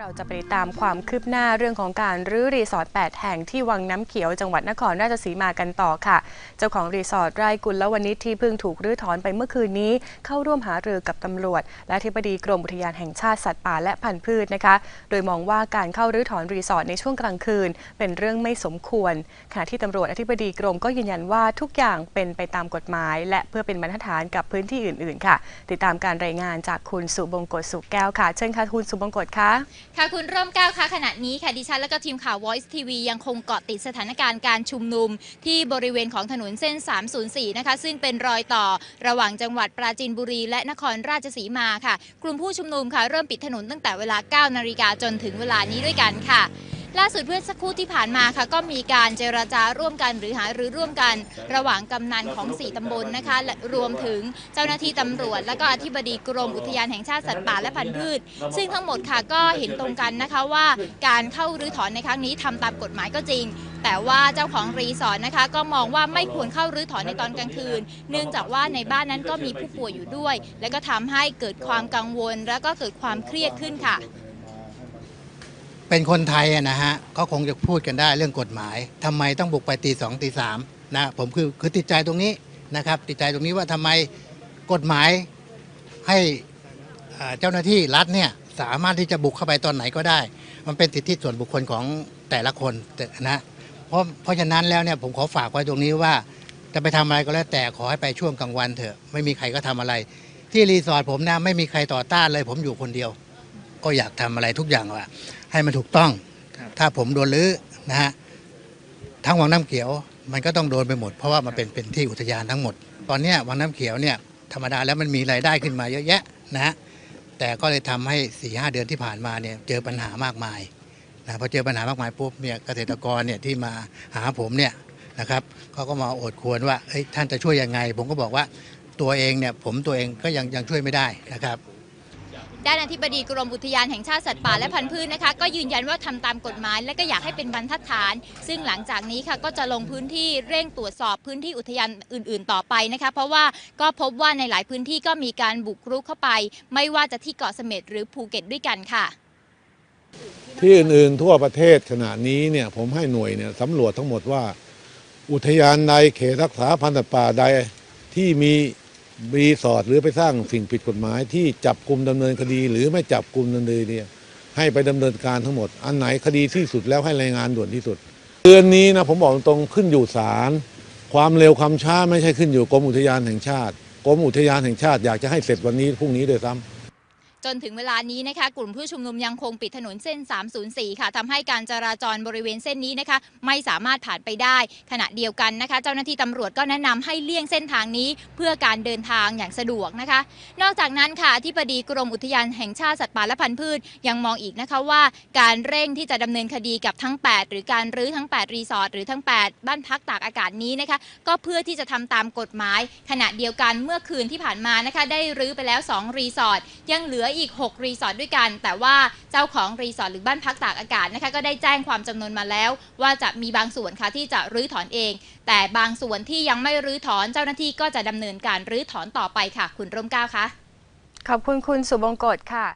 เราจะไปตามความคืบหน้าเรื่องของการรื้อรีสอร์ท 8 แห่งที่วังน้ำเขียวจังหวัดนครราชสีมากันต่อค่ะ เจ้าของรีสอร์ทไร่กุลละวณิชที่เพิ่งถูกรื้อถอนไปเมื่อคืนนี้ เข้าร่วมหารือกับตำรวจ และทิบดีกรมอุทยานแห่งชาติสัตว์ป่าและพันธุ์พืชนะคะ โดยมองว่าการเข้ารื้อถอนรีสอร์ทในช่วงกลางคืน เป็นเรื่องไม่สมควร ขณะที่ตำรวจอธิบดีกรมก็ยืนยันว่าทุกอย่างเป็นไปตามกฎหมาย และเพื่อเป็นบรรทัดฐานกับพื้นที่อื่น ๆ ค่ะ ติดตามการรายงานจากคุณสุบงกตสุแก้วค่ะ เชิญค่ะคุณสุบงกตค่ะค่ะคุณร่มเก้าคะขณะนี้ค่ะดิฉันและก็ทีมข่าว Voice TV ยังคงเกาะติดสถานการณ์การชุมนุม ที่บริเวณของถนนเส้น 304 นะคะ ซึ่งเป็นรอยต่อระหว่างจังหวัดปราจีนบุรีและนครราชสีมาค่ะ กลุ่มผู้ชุมนุมค่ะเริ่มปิดถนนตั้งแต่เวลา 9 นาฬิกาจนถึงเวลานี้ด้วยกันค่ะ ล่าสุดเพื่อสักครู่ที่ผ่านมาค่ะก็มีการเจราจาร่วมกันหรือหารือร่วมกัน ระหว่างกำนันของ 4ตำบลนะคะและรวมถึงเจ้าหน้าที่ตำรวจ และก็อธิบดีกรมอุทยานแห่งชาติสัตว์ป่าและพันธุ์พืช ซึ่งทั้งหมดค่ะก็เห็นตรงกันนะคะว่าการเข้ารื้อถอนในครั้งนี้ทำตามกฎหมายก็จริงแต่ว่าเจ้าของรีสอร์ทนะคะ ก็มองว่าไม่ควรเข้ารื้อถอนในตอนกลางคืน เนื่องจากว่าในบ้านนั้นก็มีผู้ป่วยอยู่ด้วย และก็ทำให้เกิดความกังวล และก็เกิดความเครียดขึ้นค่ะ เป็นคนไทยอะนะฮะก็คงจะพูดกันได้เรื่องกฎหมายทำไมต้องบุกไปตีสองตีสามนะผมคือคือติดใจตรงนี้นะครับติดใจตรงนี้ว่าทำไมกฎหมายให้เจ้าหน้าที่รัฐเนี่ยสามารถที่จะบุกเข้าไปตอนไหนก็ได้ มันเป็นสิทธิส่วนบุคคลของแต่ละคนนะเพราะเพราะฉะนั้นแล้วเนี่ยผมขอฝากไว้ตรงนี้ว่า จะไปทำอะไรก็แล้วแต่ขอให้ไปช่วงกลางวันเถอะไม่มีใครก็ทำอะไร ที่รีสอร์ทผมนะไม่มีใครต่อต้านเลย ผมอยู่คนเดียว ก็อยากทำอะไรทุกอย่างว่าให้มันถูกต้อง ถ้าผมโดนลื้อนะฮะทั้งวังน้ำเขียวมันก็ต้องโดนไปหมด เพราะว่ามันเป็นเป็นที่อุทยานทั้งหมด ตอนเนี้ยวังน้ำเขียวเนี่ยธรรมดาแล้วมันมีรายได้ขึ้นมาเยอะแยะนะฮะแต่ก็เลยทำให้4ีหเดือนที่ผ่านมาเนี่ยเจอปัญหามากมายนะพอเจอปัญหามากมายปุ๊บเนี่ยเกษตรกรเนี่ยที่มาหาผมเนี่ยนะครับเขาก็มาโอดควรว่าเอ้ยท่านจะช่วยยังไง ผมก็บอกว่าตัวเองเนี่ยผมตัวเองก็ยังยังช่วยไม่ได้นะครับ ด้านอธิบดีกรมอุทยานแห่งชาติสัตว์ป่าและพันธุ์พืชนะคะ ก็ยืนยันว่าทำตามกฎหมาย และก็อยากให้เป็นบรรทัดฐาน ซึ่งหลังจากนี้ค่ะก็จะลงพื้นที่เร่งตรวจสอบพื้นที่อุทยานอื่น ๆ ต่อไปนะคะ เพราะว่าก็พบว่าในหลายพื้นที่ก็มีการบุกรุกเข้าไป ไม่ว่าจะที่เกาะเสม็ดหรือภูเก็ตด้วยกันค่ะ ที่อื่น ๆ ทั่วประเทศขณะนี้เนี่ยผมให้หน่วยเนี่ยสำรวจทั้งหมดว่า อุทยานใดเขตรักษาพันธุ์ป่าใดที่มี รีสอร์ทหรือไปสร้างสิ่งผิดกฎหมายที่จับกลุ่มดำเนินคดี หรือไม่จับกลุ่มดำเนินเนี่ยให้ไปดำเนินการทั้งหมด อันไหนคดีที่สุดแล้วให้รายงานด่วนที่สุดเดือนนี้นะผมบอกตรงๆขึ้นอยู่ศาลความเร็วความช้าไม่ใช่ขึ้นอยู่กรมอุทยานแห่งชาติกรมอุทยานแห่งชาติอยากจะให้เสร็จวันนี้พรุ่งนี้ด้วยซ้ำ จนถึงเวลานี้นะคะ กลุ่มผู้ชุมนุมยังคงปิดถนนเส้น 304 ค่ะทำให้การจราจรบริเวณเส้นนี้นะคะ ไม่สามารถผ่านไปได้ ขณะเดียวกันนะคะ เจ้าหน้าที่ตำรวจก็แนะนำให้เลี่ยงเส้นทางนี้เพื่อการเดินทางอย่างสะดวกนะคะ นอกจากนั้นค่ะที่ปดีกรมอุทยานแห่งชาติสัตว์ป่าและพันธุ์พืช ยังมองอีกนะคะว่า การเร่งที่จะดำเนินคดีกับทั้ง 8 หรือการรื้อทั้ง 8 รีสอร์ทหรือทั้ง 8 บ้านพักตากอากาศนี้นะคะ ก็เพื่อที่จะทำตามกฎหมาย ขณะเดียวกันเมื่อคืนที่ผ่านมานะคะ ได้รื้อไปแล้ว 2 รีสอร์ทยังเหลืออีก 6 รีสอร์ทด้วยกัน แต่ว่าเจ้าของรีสอร์ทหรือบ้านพักตากอากาศนะคะก็ได้แจ้งความจำนวนมาแล้ว ว่าจะมีบางส่วนค่ะที่จะรื้อถอนเอง แต่บางส่วนที่ยังไม่รื้อถอนเจ้าหน้าที่ก็จะดำเนินการรื้อถอนต่อไปค่ะ คุณร่มเกล้าคะขอบคุณคุณสุบงกตค่ะ